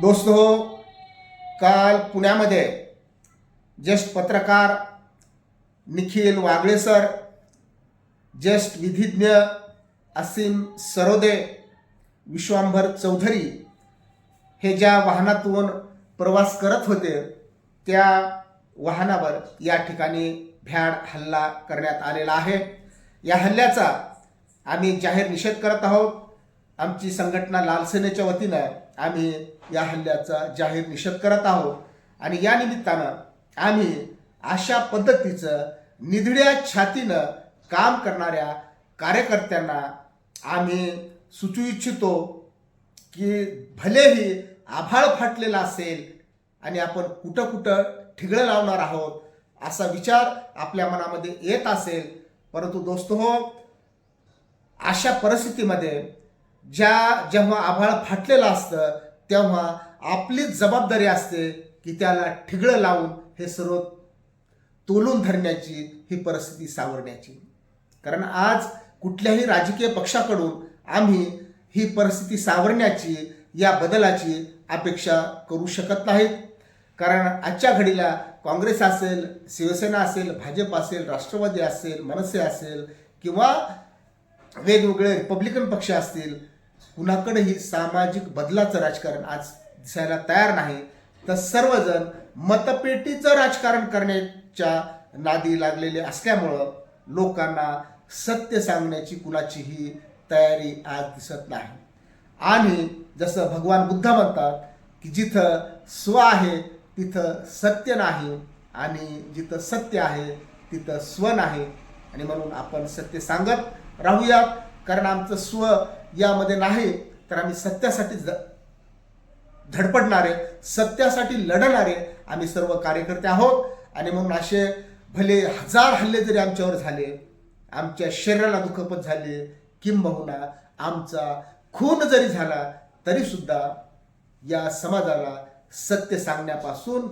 दोस्तो काल पुण्यामध्ये ज्येष्ठ पत्रकार निखिल वागळे सर ज्येष्ठ विधिज्ञ असीम सरोदे विश्वांभर चौधरी हे ज्या वाहनातून प्रवास करत होते त्या वाहनावर या ठिकाणी भ्याड हल्ला करण्यात आलेला आहे. या हल्ल्याचा आम्ही जाहीर निषेध करत आहोत. आमची संघटना लाल सेनेच्या वतीनं आम्ही या हल्ल्याचा जाहीर निषेध करत आहोत. आणि या निमित्तानं आम्ही अशा पद्धतीचं निधड्या छातीनं काम करणाऱ्या कार्यकर्त्यांना आम्ही सुचू इच्छितो की भलेही आभाळ फाटलेला असेल आणि आपण कुठं कुठं ठिगळं लावणार आहोत असा विचार आपल्या मनामध्ये येत असेल. परंतु दोस्त हो अशा परिस्थितीमध्ये ज्या जेव्हा आभाळ फाटलेलं असतं तेव्हा आपलीच जबाबदारी असते की त्याला ठिगळं लावून हे सर्व तोलून धरण्याची ही परिस्थिती सावरण्याची. कारण आज कुठल्याही राजकीय पक्षाकडून आम्ही ही परिस्थिती सावरण्याची या बदलाची अपेक्षा करू शकत नाहीत. कारण आजच्या घडीला काँग्रेस असेल शिवसेना असेल भाजप असेल राष्ट्रवादी असेल मनसे असेल किंवा वेगवेगळे रिपब्लिकन पक्ष असतील कुणाकडेही सामाजिक बदलाचं राजकारण आज दिसायला तयार नाही तर सर्वजण मतपेटीचं राजकारण करण्याच्या नादी लागलेले असल्यामुळं लोकांना सत्य सांगण्याची कुणाचीही तयारी आज दिसत नाही. आणि जसं भगवान बुद्ध म्हणतात की जिथं स्व आहे तिथं सत्य नाही आणि जिथं सत्य आहे तिथं स्व नाही. आणि म्हणून आपण सत्य सांगत राहूयात. कारण आमचं स्व यामध्ये नाही तर आम्ही सत्यासाठी धडपडणारे सत्यासाठी लढणारे आम्ही सर्व कार्यकर्ते आहोत. आणि म्हणून असे भले हजार हल्ले जरी आमच्यावर झाले आमच्या शरीराला दुखापत झाली किंबहुना आमचा खून जरी झाला तरी सुद्धा या समाजाला सत्य सांगण्यापासून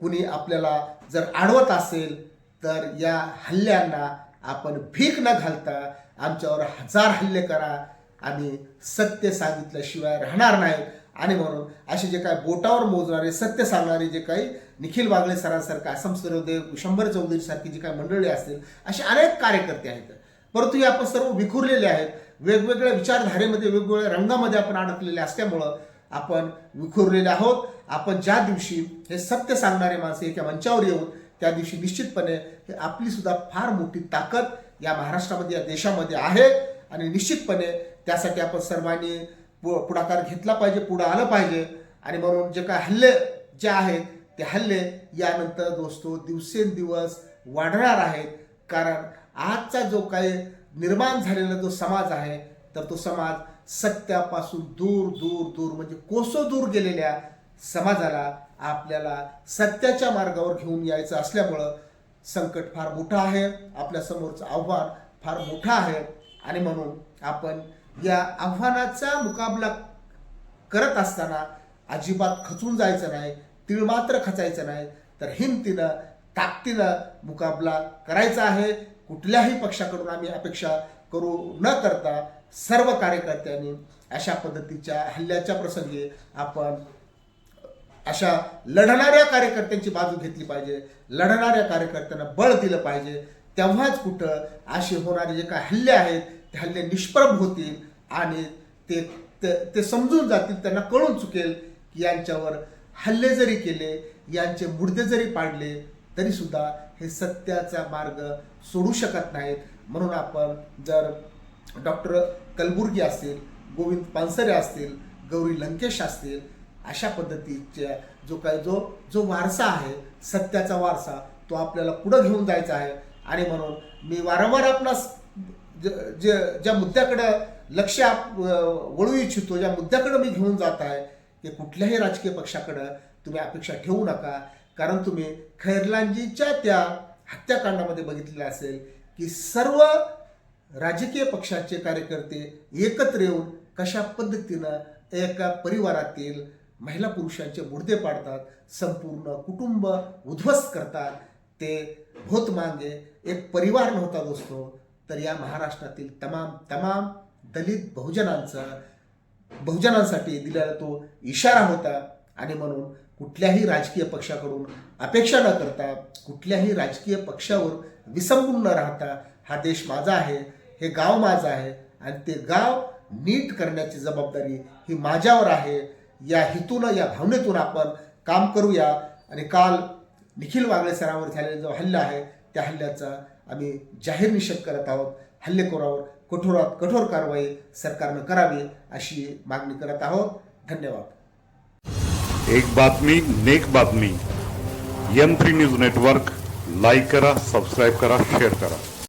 कुणी आपल्याला जर आडवत असेल तर या हल्ल्यांना आपण भीक न घालता आमच्यावर हजार हल्ले करा. आम्ही सत्य सांगितल्याशिवाय राहणार नाही. आणि म्हणून असे जे काही बोटावर मोजणारे सत्य सांगणारे जे काही निखिल वागळे सरांसारखं आसम सरोदेव शंभर चौधरी सारखी जी काही मंडळी असतील असे अनेक कार्यकर्ते आहेत. परंतु हे आपण सर्व विखुरलेले आहेत. वेगवेगळ्या विचारधारेमध्ये वेगवेगळ्या रंगामध्ये आपण अडकलेले असल्यामुळं आपण विखुरलेले आहोत. आपण ज्या दिवशी हे सत्य सांगणारे माणसे एका मंचावर येऊन त्या दिवशी निश्चितपणे आपली सुद्धा फार मोठी ताकद या महाराष्ट्रामध्ये या देशामध्ये आहे. आणि निश्चितपणे त्यासाठी आपण सर्वांनी पु- पुढाकार घेतला पाहिजे पुढं आलं पाहिजे. आणि म्हणून जे काय हल्ले जे आहेत ते हल्ले यानंतर दोस्तो दिवसेंदिवस वाढणार आहेत. कारण आजचा जो काही निर्माण झालेला जो समाज आहे तर तो समाज सत्यापासून दूर दूर दूर म्हणजे कोसो दूर गेलेल्या समाजाला आपल्याला सत्याच्या मार्गावर घेऊन यायचं असल्यामुळं संकट फार मोठं आहे. आपल्या समोरचं आव्हान फार मोठं आहे. आणि म्हणून आपण या आव्हानाचा मुकाबला करत असताना अजिबात खचून जायचं नाही तीळ मात्र खचायचं नाही. तर हिमतीनं ताकदीनं मुकाबला करायचा आहे. कुठल्याही पक्षाकडून आम्ही अपेक्षा करू न करता सर्व कार्यकर्त्यांनी अशा पद्धतीच्या हल्ल्याच्या प्रसंगी आपण अशा लढणाऱ्या कार्यकर्त्यांची बाजू घेतली पाहिजे. लढणाऱ्या कार्यकर्त्यांना बळ दिलं पाहिजे. तेव्हाच कुठं असे होणारे जे काय हल्ले आहेत ते हल्ले निष्प्रभ होतील आणि ते ते- ते समजून जातील त्यांना कळून चुकेल की यांच्यावर हल्ले जरी केले यांचे मुर्दे जरी पाडले तरीसुद्धा हे सत्याचा मार्ग सोडू शकत नाहीत. म्हणून आपण जर डॉक्टर कलबुर्गी असतील गोविंद पानसरे असतील गौरी लंकेश असतील अशा पद्धतीच्या जो काय जो जो वारसा आहे सत्याचा वारसा तो आपल्याला पुढं घेऊन जायचा आहे. आणि म्हणून मी वारंवार आपणास ज- जे ज्या मुद्द्याकडं लक्ष आप- वळू इच्छितो ज्या मुद्द्याकडं मी घेऊन जात आहे की कुठल्याही राजकीय पक्षाकडं तुम्ही अपेक्षा ठेवू नका. कारण तुम्ही खैरलांजीच्या त्या हत्याकांडामध्ये बघितलेलं असेल की सर्व राजकीय पक्षाचे कार्यकर्ते एकत्र येऊन कशा पद्धतीनं एका परिवारातील महिला पुरुषांचे मुर्दे पाडतात संपूर्ण कुटुंब उद्ध्वस्त करतात. ते भूत मांगे एक परिवार नव्हता दोस्तो तर या महाराष्ट्रातील तमाम तमाम दलित बहुजनांचा बहुजनांसाठी दिलेला तो इशारा होता. आणि म्हणून कुठल्याही राजकीय पक्षाकडून अपेक्षा न करता कुठल्याही राजकीय पक्षावर विसंबून न राहता हा देश माझा आहे हे गाव माझं आहे. आणि ते गाव नीट करण्याची जबाबदारी ही माझ्यावर आहे. या हेतूनं या भावनेतून आपण काम करूया. आणि काल निखिल वागळे सरावर झालेला जो हल्ला आहे त्या हल्ल्याचा आम्ही जाहीर निषेध करत आहोत. हल्लेखोरावर कठोरात कठोर कारवाई सरकारनं करावी अशी मागणी करत आहोत. धन्यवाद. एक बातमी नेक बातमी. M three news network like करा सबस्क्राईब करा शेअर करा.